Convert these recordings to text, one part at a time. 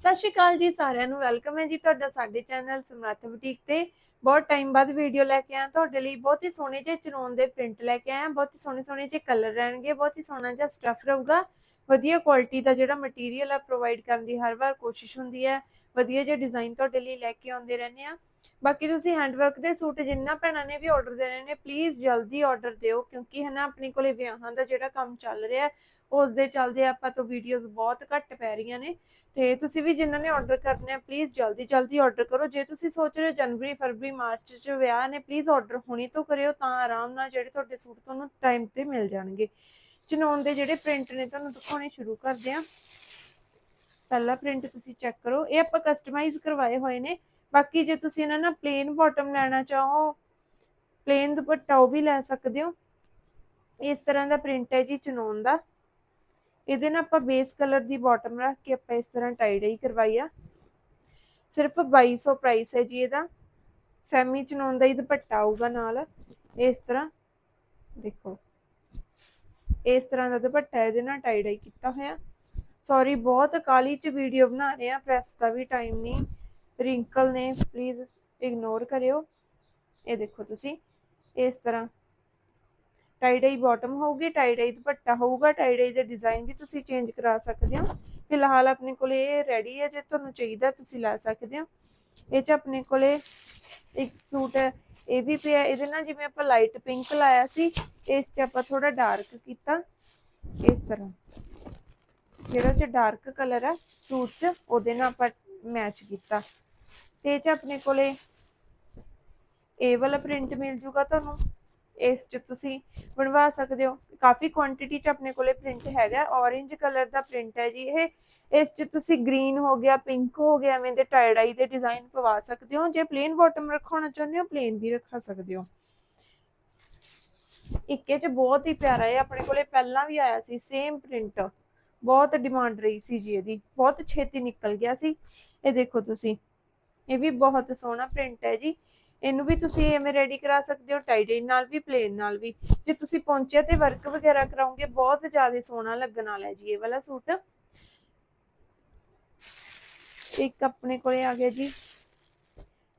ਸਤਿ ਸ਼੍ਰੀ ਅਕਾਲ ਜੀ ਸਾਰਿਆਂ ਨੂੰ, ਵੈਲਕਮ ਹੈ ਜੀ ਤੁਹਾਡਾ ਸਾਡੇ ਚੈਨਲ ਸਮਰੱਥ ਬੁਟੀਕ ਤੇ। ਬਹੁਤ ਟਾਈਮ ਬਾਅਦ ਵੀਡੀਓ ਲੈ ਕੇ ਆਇਆ, ਤੁਹਾਡੇ ਲਈ ਬਹੁਤ ਹੀ ਸੋਹਣੇ ਜਿਹੇ ਚਨੋਨ ਦੇ ਪ੍ਰਿੰਟ ਲੈ ਕੇ ਆਇਆ, ਬਹੁਤ ਹੀ ਸੋਹਣੇ ਸੋਹਣੇ ਜਿਹੇ ਕਲਰ ਰਹਿਣਗੇ, ਬਹੁਤ ਹੀ ਸੋਹਣਾ ਜਿਹਾ ਸਟੱਫ ਰਹੂਗਾ। ਵਧੀਆ ਕੁਆਲਿਟੀ ਦਾ ਜਿਹੜਾ ਮਟੀਰੀਅਲ ਆ ਪ੍ਰੋਵਾਈਡ ਕਰਨ ਦੀ ਹਰ ਵਾਰ ਕੋਸ਼ਿਸ਼ ਹੁੰਦੀ ਹੈ। ਵਧੀਆ ਜਿਹੇ ਡਿਜ਼ਾਈਨ ਤੁਹਾਡੇ ਲਈ ਲੈ ਕੇ ਆਉਂਦੇ ਰਹਿੰਦੇ ਆ ਬਾਕੀ ਤੁਸੀਂ ਹੈਂਡਵਰਕ ਦੇ ਸੂਟ ਜਿੰਨਾ ਭੈਣਾਂ ਨੇ ਵੀ ਆਰਡਰ ਦੇਣੇ ਨੇ ਪਲੀਜ਼ ਜਲਦੀ ਆਰਡਰ ਦਿਓ, ਕਿਉਂਕਿ ਹਨਾ ਆਪਣੇ ਕੋਲੇ ਵਿਆਹਾਂ ਦਾ ਜਿਹੜਾ ਕੰਮ ਚੱਲ ਰਿਹਾ ਉਸ ਦੇ ਚੱਲਦੇ ਆਪਾਂ ਤੋਂ ਵੀਡੀਓਜ਼ ਬਹੁਤ ਘੱਟ ਪੈ ਰਹੀਆਂ ਨੇ। ਤੇ ਤੁਸੀਂ ਵੀ ਜਿਨ੍ਹਾਂ ਨੇ ਆਰਡਰ ਕਰਨੇ ਆ ਪਲੀਜ਼ ਜਲਦੀ ਜਲਦੀ ਆਰਡਰ ਕਰੋ। ਜੇ ਤੁਸੀਂ ਸੋਚ ਰਹੇ ਹੋ ਜਨਵਰੀ, ਫਰਵਰੀ, ਮਾਰਚ ਚ ਵਿਆਹ ਨੇ ਪਲੀਜ਼ ਆਰਡਰ ਹੁਣੀ ਤੋਂ ਕਰਿਓ ਤਾਂ ਆਰਾਮ ਨਾਲ ਜਿਹੜੇ ਤੁਹਾਡੇ ਸੂਟ ਤੁਹਾਨੂੰ ਟਾਈਮ ਤੇ ਮਿਲ ਜਾਣਗੇ। ਚਨੋਨ ਦੇ ਜਿਹੜੇ ਪ੍ਰਿੰਟ ਨੇ, ਤੁਹਾਨੂੰ ਦਿਖਾਉਣੇ ਸ਼ੁਰੂ ਕਰਦੇ ਆ ਪਹਿਲਾ ਪ੍ਰਿੰਟ ਤੁਸੀਂ ਚੈੱਕ ਕਰੋ। ਇਹ ਆਪਾਂ ਕਸਟਮਾਈਜ਼ ਕਰਵਾਏ ਹੋਏ ਨੇ। ਬਾਕੀ ਜੇ ਤੁਸੀਂ ਇਹਨਾਂ ਨਾਲ ਪਲੇਨ ਬਾਟਮ ਲੈਣਾ ਚਾਹੋ ਪਲੇਨ ਦੁਪੱਟਾ ਉਹ ਵੀ ਲੈ ਸਕਦੇ ਹੋ। ਇਸ ਤਰ੍ਹਾਂ ਦਾ ਪ੍ਰਿੰਟ ਹੈ ਜੀ ਚਨੋਨ ਦਾ। ਇਹਦੇ ਨਾਲ ਆਪਾਂ ਬੇਸ ਕਲਰ ਦੀ ਬਾਟਮ ਰੱਖ ਕੇ ਆਪਾਂ ਇਸ ਤਰ੍ਹਾਂ ਟਾਈ ਡਾਈ ਕਰਵਾਈ ਆ। ਸਿਰਫ 2200 ਪ੍ਰਾਈਸ ਹੈ ਜੀ ਇਹਦਾ। ਸੈਮੀ ਚਨੋਨ ਦਾ ਹੀ ਦੁਪੱਟਾ ਆਊਗਾ ਨਾਲ। ਇਸ ਤਰ੍ਹਾਂ, ਦੇਖੋ। ਇਸ ਤਰ੍ਹਾਂ ਦਾ ਦੁਪੱਟਾ ਇਹਦੇ ਨਾਲ ਟਾਈ ਡਾਈ ਕੀਤਾ ਹੋਇਆ। ਸੌਰੀ ਬਹੁਤ ਕਾਲੀ ਚ ਵੀਡੀਓ ਬਣਾ ਰਹੇ ਆ ਪ੍ਰੈਸ ਦਾ ਵੀ ਟਾਈਮ ਨਹੀਂ ਰਿੰਕਲ ਨੇ ਪਲੀਜ਼ ਇਗਨੋਰ ਕਰਿਓ। ਇਹ ਦੇਖੋ ਤੁਸੀਂ, ਇਸ ਤਰ੍ਹਾਂ। ਟਾਈ ਡਾਈ ਬਾਟਮ ਹੋਊਗੀ ਟਾਈ ਡਾਈ ਦੁਪੱਟਾ ਹੋਊਗਾ ਟਾਈ ਡਾਈ ਦੇ ਡਿਜ਼ਾਈਨ ਵੀ ਤੁਸੀਂ ਚੇਂਜ ਕਰਾ ਸਕਦੇ ਹੋ। ਫਿਲਹਾਲ ਆਪਣੇ ਕੋਲੇ ਇਹ ਰੈਡੀ ਹੈ, ਜੇ ਤੁਹਾਨੂੰ ਚਾਹੀਦਾ ਤੁਸੀਂ ਲੈ ਸਕਦੇ ਹੋ। ਇਹ ਚ ਆਪਣੇ ਕੋਲੇ ਇੱਕ ਸੂਟ ਇਹ ਵੀ ਪਿਆ, ਇਹਦੇ ਨਾਲ ਜਿਵੇਂ ਆਪਾਂ ਲਾਈਟ ਪਿੰਕ ਲਾਇਆ ਸੀ, ਇਸ ਚ ਆਪਾਂ ਥੋੜਾ ਡਾਰਕ ਕੀਤਾ। ਇਸ ਤਰ੍ਹਾਂ। ਜਿਹੜਾ ਚ ਡਾਰਕ ਕਲਰ ਹੈ ਸੂਟ ਚ, ਉਹਦੇ ਨਾਲ ਆਪਾਂ ਮੈਚ ਕੀਤਾ। ਤੇ ਚ ਆਪਣੇ ਕੋਲੇ ਇਹ ਵਾਲਾ ਪ੍ਰਿੰਟ ਮਿਲ ਜੂਗਾ ਤੁਹਾਨੂੰ। ਇਸ ਚ ਤੁਸੀਂ ਬਣਵਾ ਸਕਦੇ ਹੋ। ਕਾਫੀ ਕੁਆਂਟੀਟੀ ਚ ਆਪਣੇ ਕੋਲੇ ਪ੍ਰਿੰਟ ਹੈਗਾ। ਔਰੇਂਜ ਕਲਰ ਦਾ ਪ੍ਰਿੰਟ ਹੈ ਜੀ ਇਹ। ਇਸ ਚ ਤੁਸੀਂ ਗ੍ਰੀਨ ਹੋ ਗਿਆ ਪਿੰਕ ਹੋ ਗਿਆ, ਐਵੇਂ ਦੇ ਟਾਈ ਡਾਈ ਦੇ ਡਿਜ਼ਾਈਨ ਪਵਾ ਸਕਦੇ ਹੋ। ਜੇ ਪਲੇਨ ਬਾਟਮ ਰਖਾਉਣਾ ਚਾਹੁੰਦੇ ਹੋ ਪਲੇਨ ਵੀ ਰੱਖਾ ਸਕਦੇ ਹੋ। ਇੱਕੇ ਚ ਬਹੁਤ ਹੀ ਪਿਆਰਾ ਹੈ ਆਪਣੇ ਕੋਲੇ ਪਹਿਲਾਂ ਵੀ ਆਇਆ ਸੀ ਸੇਮ ਪ੍ਰਿੰਟ ਬਹੁਤ ਡਿਮਾਂਡ ਰਹੀ ਸੀ ਜੀ ਇਹਦੀ, ਬਹੁਤ ਛੇਤੀ ਨਿਕਲ ਗਿਆ ਸੀ। ਇਹ ਦੇਖੋ ਤੁਸੀਂ, ਇਹ ਵੀ ਬਹੁਤ ਸੋਹਣਾ ਪ੍ਰਿੰਟ ਹੈ ਜੀ। ਇਹਨੂੰ ਵੀ ਤੁਸੀਂ ਐਵੇਂ ਰੈਡੀ ਕਰਾ ਸਕਦੇ ਹੋ ਟਾਈਡਾਈ ਨਾਲ ਵੀ ਪਲੇਨ ਨਾਲ ਵੀ। ਜੇ ਤੁਸੀਂ ਪਹੁੰਚਿਆ ਤੇ ਵਰਕ ਵਗੈਰਾ ਕਰਾਉਂਗੇ ਬਹੁਤ ਜ਼ਿਆਦਾ ਸੋਹਣਾ ਲੱਗਣ ਵਾਲਾ ਜੀ ਇਹ ਵਾਲਾ ਸੂਟ। ਇੱਕ ਆਪਣੇ ਕੋਲੇ ਆ ਗਿਆ ਜੀ।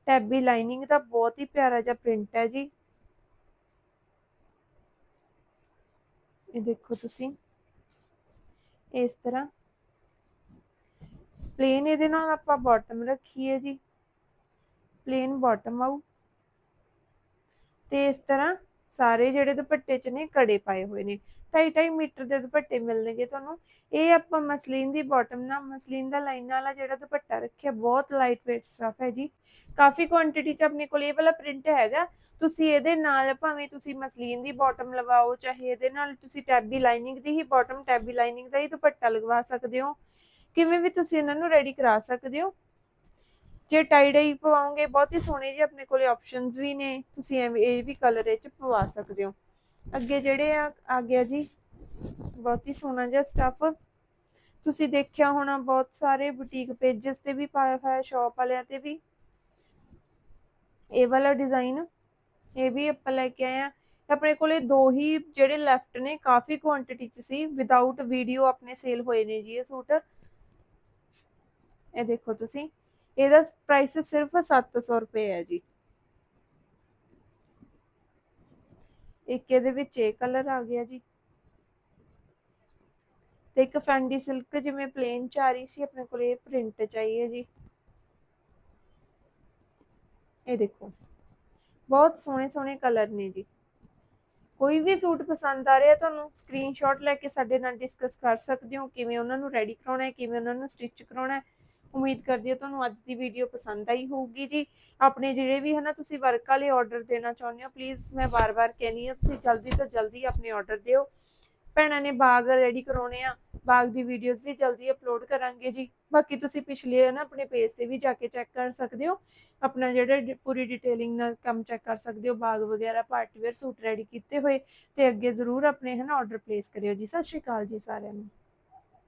ਟੈਬੀ ਲਾਈਨਿੰਗ ਦਾ ਬਹੁਤ ਹੀ ਪਿਆਰਾ ਜਿਹਾ ਪ੍ਰਿੰਟ ਹੈ ਜੀ। ਇਹ ਦੇਖੋ ਤੁਸੀਂ। ਇਸ ਤਰ੍ਹਾਂ। ਪਲੇਨ ਇਹਦੇ ਨਾਲ ਆਪਾਂ ਬਾਟਮ ਰੱਖੀ ਹੈ ਜੀ। ਪਲੇਨ ਬਾਟਮ ਆਊ। ਤੇ ਇਸ ਤਰ੍ਹਾਂ ਸਾਰੇ ਜਿਹੜੇ ਦੁਪੱਟੇ ਚ ਨੇ ਕੜੇ ਪਾਏ ਹੋਏ ਨੇ। 2.5 ਮੀਟਰ ਦੇ ਦੁਪੱਟੇ ਮਿਲਣਗੇ ਤੁਹਾਨੂੰ। ਇਹ ਆਪਾਂ ਮਸਲੀਨ ਦੀ ਬਾਟਮ ਨਾਲ, ਮਸਲੀਨ ਦਾ ਲਾਈਨ ਵਾਲਾ ਜਿਹੜਾ ਦੁਪੱਟਾ ਰੱਖਿਆ, ਬਹੁਤ ਲਾਈਟ weight ਸਟਫ ਹੈ ਜੀ। ਕਾਫੀ ਕੁਆਂਟੀਟੀ ਚ ਆਪਣੇ ਕੋਲ ਇਹ ਵਾਲਾ ਪ੍ਰਿੰਟ ਹੈਗਾ। ਤੁਸੀਂ ਇਹਦੇ ਨਾਲ ਭਾਵੇਂ ਤੁਸੀਂ ਮਸਲੀਨ ਦੀ ਬਾਟਮ ਲਵਾਓ, ਚਾਹੇ ਇਹਦੇ ਨਾਲ ਤੁਸੀਂ ਟੈਬੀ ਲਾਈਨਿੰਗ ਦੀ ਹੀ ਬਾਟਮ ਟੈਬੀ ਲਾਈਨਿੰਗ ਦਾ ਹੀ ਦੁਪੱਟਾ ਲਗਵਾ ਸਕਦੇ ਹੋ। ਕਿਵੇਂ ਵੀ ਤੁਸੀਂ ਇਹਨਾਂ ਨੂੰ ਰੈਡੀ ਕਰਾ ਸਕਦੇ ਹੋ। ਜੇ ਟਾਈ ਡਾਈ ਪਵਾਓਗੇ, ਬਹੁਤ ਹੀ ਸੋਹਣੇ ਜੀ ਆਪਣੇ ਕੋਲੇ ਆਪਸ਼ਨਸ ਵੀ ਨੇ। ਤੁਸੀਂ ਇਹ ਵੀ ਕਲਰ ਵਿੱਚ ਪਵਾ ਸਕਦੇ ਹੋ। ਅੱਗੇ ਜਿਹੜੇ ਆ ਆ ਗਿਆ ਜੀ, ਬਹੁਤ ਹੀ ਸੋਹਣਾ ਜਿਹਾ ਸਟੱਫ ਤੁਸੀਂ ਦੇਖਿਆ ਹੋਣਾ ਬਹੁਤ ਸਾਰੇ ਬੁਟੀਕ ਪੇजेस ਤੇ ਵੀ ਪਾਇਆ ਹੋਇਆ ਸ਼ਾਪ ਵਾਲਿਆਂ ਤੇ ਵੀ। ਇਹ ਵਾਲਾ ਡਿਜ਼ਾਈਨ ਇਹ ਵੀ ਆਪਾਂ ਲੈ ਕੇ ਆਏ ਆ। ਆਪਣੇ ਕੋਲੇ ਦੋ ਹੀ ਜਿਹੜੇ ਲੈਫਟ ਨੇ, ਕਾਫੀ ਕੁਆਂਟੀਟੀ ਚ ਸੀ। ਵਿਦਆਊਟ ਵੀਡੀਓ ਆਪਣੇ ਸੇਲ ਹੋਏ ਨੇ ਜੀ ਇਹ ਸੂਟ। ਇਹ ਦੇਖੋ ਤੁਸੀਂ। ਇਹਦਾ ਪ੍ਰਾਈਸ ਸਿਰਫ 700 ਰੁਪਏ ਹੈ ਜੀ। ਇੱਕ ਇਹਦੇ ਵਿੱਚ ਇਹ ਕਲਰ ਆ ਗਿਆ ਜੀ। ਤੇ ਇੱਕ ਫੈਂਡੀ ਸਿਲਕ ਜਿਵੇਂ ਪਲੇਨ ਚ ਆ ਰਹੀ ਸੀ, ਆਪਣੇ ਕੋਲ ਇਹ ਪ੍ਰਿੰਟ ਚਾਹੀਏ ਜੀ। ਇਹ ਦੇਖੋ, ਬਹੁਤ ਸੋਹਣੇ ਸੋਹਣੇ ਕਲਰ ਨੇ ਜੀ। ਕੋਈ ਵੀ ਸੂਟ ਪਸੰਦ ਆ ਰਿਹਾ, ਤੁਹਾਨੂੰ ਸਕਰੀਨਸ਼ਾਟ ਲੈ ਕੇ ਸਾਡੇ ਨਾਲ ਡਿਸਕਸ ਕਰ ਸਕਦੇ ਹੋ, ਕਿਵੇਂ ਉਹਨਾਂ ਨੂੰ ਰੈਡੀ ਕਰਾਉਣਾ ਹੈ, ਕਿਵੇਂ ਉਹਨਾਂ ਨੂੰ ਸਟਿਚ ਕਰਾਉਣਾ ਹੈ। ਉਮੀਦ ਕਰਦੀ ਹਾਂ ਤੁਹਾਨੂੰ ਅੱਜ ਦੀ ਵੀਡੀਓ ਪਸੰਦ ਆਈ ਹੋਊਗੀ ਜੀ। ਆਪਣੇ ਜਿਹੜੇ ਵੀ ਹਨਾ ਤੁਸੀਂ ਵਰਕ ਵਾਲੇ ਆਰਡਰ ਦੇਣਾ ਚਾਹੁੰਦੇ ਹੋ ਪਲੀਜ਼ ਮੈਂ ਬਾਰ-ਬਾਰ ਕਹਿੰਨੀ ਹਾਂ, ਤੁਸੀਂ ਜਲਦੀ ਤੋਂ ਜਲਦੀ ਆਪਣੇ ਆਰਡਰ ਦਿਓ। ਭੈਣਾਂ ਨੇ ਬਾਗ ਰੈਡੀ ਕਰਾਉਣੇ ਆ, ਬਾਗ ਦੀ ਵੀਡੀਓਜ਼ ਵੀ ਜਲਦੀ ਅਪਲੋਡ ਕਰਾਂਗੇ ਜੀ। ਬਾਕੀ ਤੁਸੀਂ ਪਿਛਲੇ ਨਾ ਆਪਣੇ ਪੇਜ ਤੇ ਵੀ ਜਾ ਕੇ ਚੈੱਕ ਕਰ ਸਕਦੇ ਹੋ। ਆਪਣਾ ਜਿਹੜਾ ਪੂਰੀ ਡਿਟੇਲਿੰਗ ਨਾਲ ਕੰਮ ਚੈੱਕ ਕਰ ਸਕਦੇ ਹੋ, ਬਾਗ ਵਗੈਰਾ ਪਾਰਟੀਵੇਅਰ ਸੂਟ ਰੈਡੀ ਕੀਤੇ ਹੋਏ ਤੇ ਅੱਗੇ ਜ਼ਰੂਰ ਆਪਣੇ ਹਨਾ ਆਰਡਰ ਪਲੇਸ ਕਰਿਓ ਜੀ। ਸਤਿ ਸ਼੍ਰੀ ਅਕਾਲ ਜੀ ਸਾਰਿਆਂ ਨੂੰ।